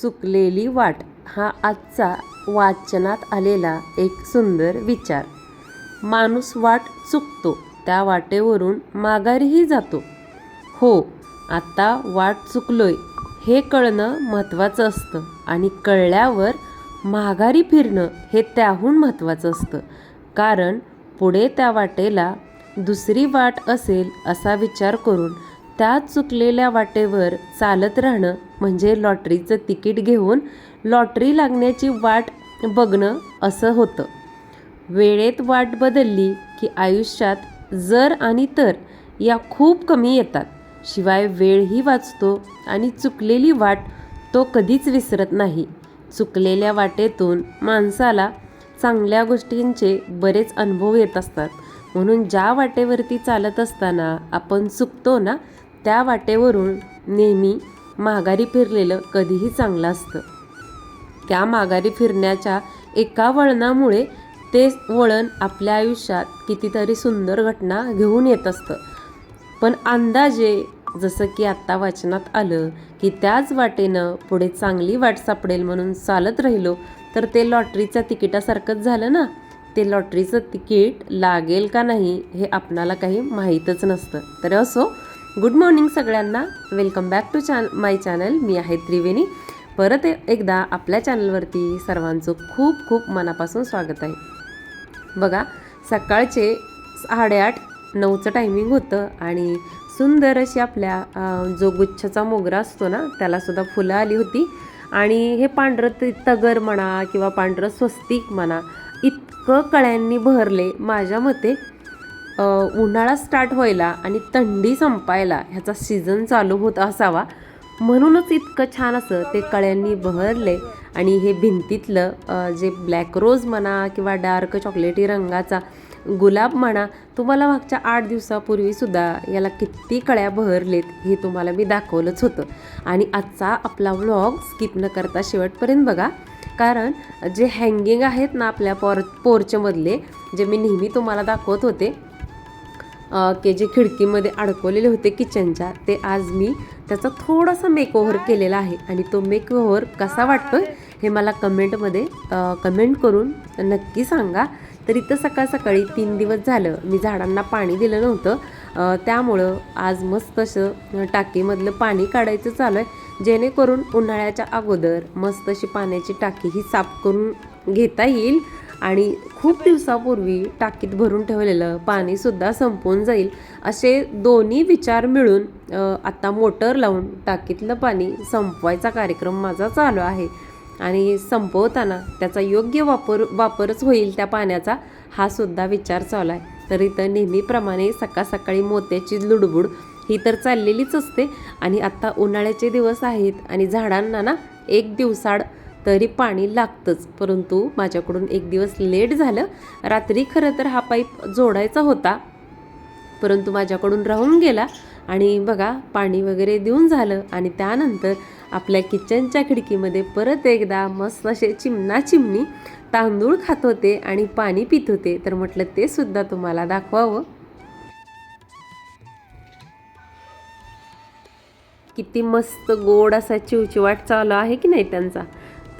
चुकलेली वाट हा आजचा वाचनात आलेला एक सुंदर विचार. माणूस वाट चुकतो त्या वाटेवरून माघारीही जातो. हो आता वाट चुकलोय हे कळणं महत्त्वाचं असतं आणि कळल्यावर माघारी फिरणं हे त्याहून महत्त्वाचं असतं. कारण पुढे त्या वाटेला दुसरी वाट असेल असा विचार करून त्या चुकलेल्या वाटेवर चालत राहणं म्हणजे लॉटरीचं तिकीट घेऊन लॉटरी लागण्याची वाट बघणं असं होतं. वेळेत वाट बदलली की आयुष्यात जर आणि तर या खूप कमी येतात. शिवाय वेळही वाचतो आणि चुकलेली वाट तो कधीच विसरत नाही. चुकलेल्या वाटेतून माणसाला चांगल्या गोष्टींचे बरेच अनुभव येत असतात. म्हणून ज्या वाटेवरती चालत असताना आपण चुकतो ना त्या वाटेवरून नेहमी माघारी फिरलेलं कधीही चांगलं असतं. त्या माघारी फिरण्याच्या एका वळणामुळे ते वळण आपल्या आयुष्यात कितीतरी सुंदर घटना घेऊन येत असतं. पण अंदाजे जसं की आत्ता वाचनात आलं की त्याच वाटेनं पुढे चांगली वाट सापडेल म्हणून चालत राहिलो तर ते लॉटरीच्या तिकिटासारखंच झालं ना? ते लॉटरीचं तिकीट लागेल का नाही हे आपणाला काही माहीतच नसतं. तर असो गुड मॉर्निंग सगळ्यांना. वेलकम बॅक टू चॅन माय चॅनल मी आहे त्रिवेणी. परत एकदा आपल्या चॅनलवरती सर्वांचं खूप खूप मनापासून स्वागत आहे. बघा सकाळचे साडेआठ नऊचं टायमिंग होतं आणि सुंदर अशी आपल्या जो गुच्छाचा मोगरा असतो ना त्यालासुद्धा फुलं आली होती. आणि हे पांढरं ते तगर म्हणा किंवा पांढरं स्वस्तिक म्हणा इतकं कळ्यांनी बहरले माझ्या मते. उन्हाळा स्टार्ट व्हायला आणि थंडी संपायला ह्याचा सीझन चालू होत असावा. म्हणूनच इतकं छान असं ते कळ्यांनी बहरले आणि हे भिंतीतलं जे ब्लॅक रोज म्हणा किंवा डार्क चॉकलेटी रंगाचा गुलाब म्हणा तुम्हाला मागच्या आठ दिवसापूर्वीसुद्धा याला किती कळ्या बहरलेत हे तुम्हाला मी दाखवलंच होतं. आणि आजचा आपला व्लॉग स्किप न करता शेवटपर्यंत बघा. कारण जे हँगिंग आहेत ना आपल्या पोर पोर्चमधले जे मी नेहमी तुम्हाला दाखवत होते के जे खिडकीमध्ये अडकवलेले होते किचनच्या ते आज मी त्याचा थोडासा मेकओव्हर केलेला आहे. आणि तो मेकओव्हर कसा वाटतोय हे मला कमेंटमध्ये कमेंट करून नक्की सांगा. तर इथं सकाळ सकाळी तीन दिवस झालं मी झाडांना पाणी दिलं नव्हतं. त्यामुळं आज मस्त असं टाकीमधलं पाणी काढायचं चालू आहे. जेणेकरून उन्हाळ्याच्या अगोदर मस्त अशी पाण्याची टाकी ही साफ करून घेता येईल. आणि खूप दिवसापूर्वी टाकीत भरून ठेवलेलं पाणीसुद्धा संपून जाईल. असे दोन्ही विचार मिळून आत्ता मोटर लावून टाकीतलं पाणी संपवायचा कार्यक्रम माझा चालू आहे. आणि संपवताना त्याचा योग्य वापर वापरच होईल त्या पाण्याचा हा सुद्धा विचार चालू आहे. तर इथं नेहमीप्रमाणे सकाळ सकाळी मोत्याची लुडबुड ही तर चाललेलीच असते. आणि आत्ता उन्हाळ्याचे दिवस आहेत आणि झाडांना ना एक दिवसाड तरी पाणी लागतंच. परंतु माझ्याकडून एक दिवस लेट झालं. रात्री खरं तर हा पाईप जोडायचा होता. परंतु माझ्याकडून राहून गेला आणि बघा पाणी वगैरे देऊन झालं आणि त्यानंतर आपल्या किचनच्या खिडकीमध्ये परत एकदा मस्त असे चिमणा चिमणी तांदूळ खात होते आणि पाणी पित होते. तर म्हटलं ते सुद्धा तुम्हाला दाखवावं. किती मस्त गोड असा चिवचिवाट चालू आहे की नाही त्यांचा?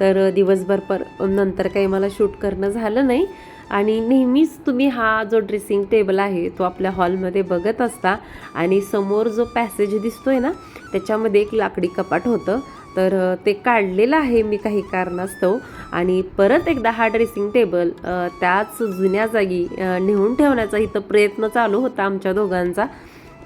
तर दिवसभर पर नंतर काही मला शूट करणं झालं नाही. आणि नेहमीच तुम्ही हा जो ड्रेसिंग टेबल आहे तो आपल्या हॉलमध्ये बघत असता. आणि समोर जो पॅसेज दिसतोय ना त्याच्यामध्ये एक लाकडी कपाट होतं. तर ते काढलेलं आहे मी काही कारणास्तव. आणि परत एकदा हा ड्रेसिंग टेबल त्याच जुन्या जागी नेऊन ठेवण्याचा इथं प्रयत्न चालू होता आमच्या दोघांचा.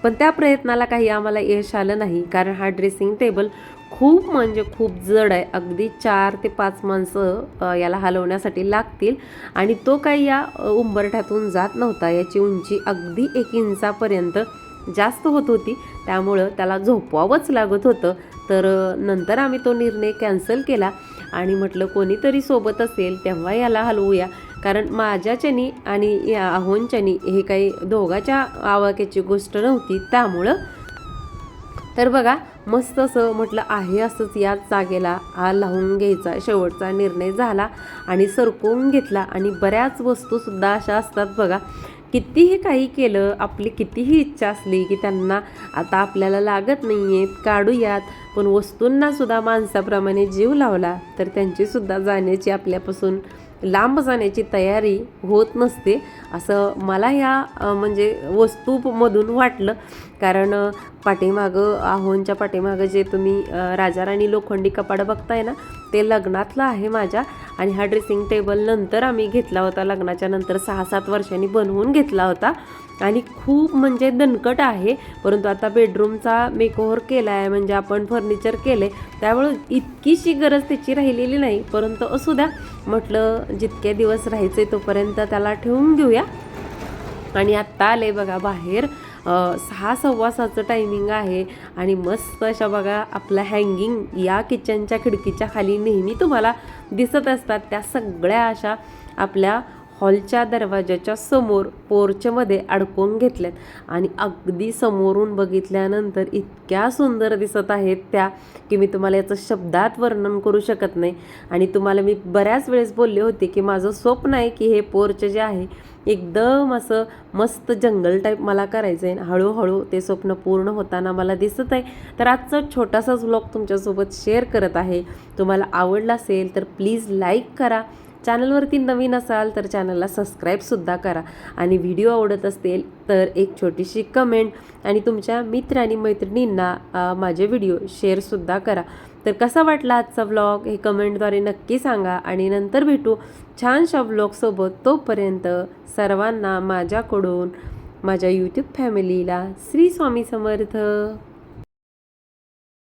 पण त्या प्रयत्नाला काही आम्हाला यश आलं नाही. कारण हा ड्रेसिंग टेबल खूप म्हणजे खूप जड आहे. अगदी चार ते पाच माणसं याला हलवण्यासाठी लागतील आणि तो काही या उंबरठ्यातून जात नव्हता. याची उंची अगदी एक इंचापर्यंत जास्त होत होती. त्यामुळं त्याला झोपवावंच लागत होतं. तर नंतर आम्ही तो निर्णय कॅन्सल केला आणि म्हटलं कोणीतरी सोबत असेल तेव्हा याला हलवूया. कारण माझ्याच्यानी आणि या अहोंच्यानी हे काही दोघाच्या आवाक्याची गोष्ट नव्हती त्यामुळं. तर बघा मस्त असं म्हटलं आहे असंच याच जागेला हा लावून घ्यायचा. शेवटचा निर्णय झाला आणि सरकवून घेतला आणि बऱ्याच वस्तूसुद्धा अशा असतात बघा. कितीही काही केलं आपली कितीही इच्छा असली की त्यांना आता आपल्याला लागत नाही आहेत काढूयात. पण वस्तूंनासुद्धा माणसाप्रमाणे जीव लावला तर त्यांचीसुद्धा जाण्याची आपल्यापासून लांब जाण्याची तयारी होत नसते. असं मला ह्या म्हणजे वस्तूमधून वाटलं. कारण पाठीमागं आहोंच्या पाठीमागं जे तुम्ही राजा राजाराणी लोखंडी कपाट बघताय ना ते लग्नातलं आहे माझ्या. आणि हा ड्रेसिंग टेबल नंतर आम्ही घेतला होता. लग्नाच्या नंतर सहा सात वर्षांनी बनवून घेतला होता. आणि खूप म्हणजे दणकट आहे. परंतु आता बेडरूमचा मेकओव्हर केला आहे म्हणजे आपण फर्निचर केले त्यामुळे इतकीशी गरज त्याची राहिलेली नाही. परंतु असू द्या म्हटलं जितके दिवस राहायचे तोपर्यंत त्याला ठेवून घेऊया. आणि आत्ता आले बघा बाहेर. सहा सव्वा सहाचं टायमिंग आहे आणि मस्त अशा बघा आपलं हँगिंग या किचनच्या खिडकीच्या खाली नेहमी तुम्हाला दिसत असतात त्या सगळ्या अशा आपल्या हॉलच्या दरवाजाच्या समोर पोर्चमध्ये अडकवून घेतल्यात. आणि अगदी समोरून बघितल्यानंतर इतक्या सुंदर दिसत आहेत त्या की मी तुम्हाला याचं शब्दात वर्णन करू शकत नाही. आणि तुम्हाला मी बऱ्याच वेळेस बोलले होते की माझं स्वप्न आहे की हे पोर्च जे आहे एकदम असं मस्त जंगल टाईप मला करायचं आहे हळूहळू ते स्वप्न पूर्ण होताना मला दिसत आहे. तर आजचा छोटासाच व्लॉग तुमच्यासोबत शेअर करत आहे. तुम्हाला आवडला असेल तर प्लीज लाईक करा. चॅनलवरती नवीन असाल तर चॅनलला सबस्क्राईबसुद्धा करा. आणि व्हिडिओ आवडत असेल तर एक छोटीशी कमेंट आणि तुमच्या मित्र आणि मैत्रिणींना माझे व्हिडिओ शेअरसुद्धा करा. तर कसा वाटला आजचा व्लॉग? हे कमेंटद्वारे नक्की सांगा आणि नंतर भेटू छानशा व्लॉगसोबत तोपर्यंत सर्वांना माझ्याकडून माझ्या यूट्यूब फॅमिलीला श्री स्वामी समर्थ.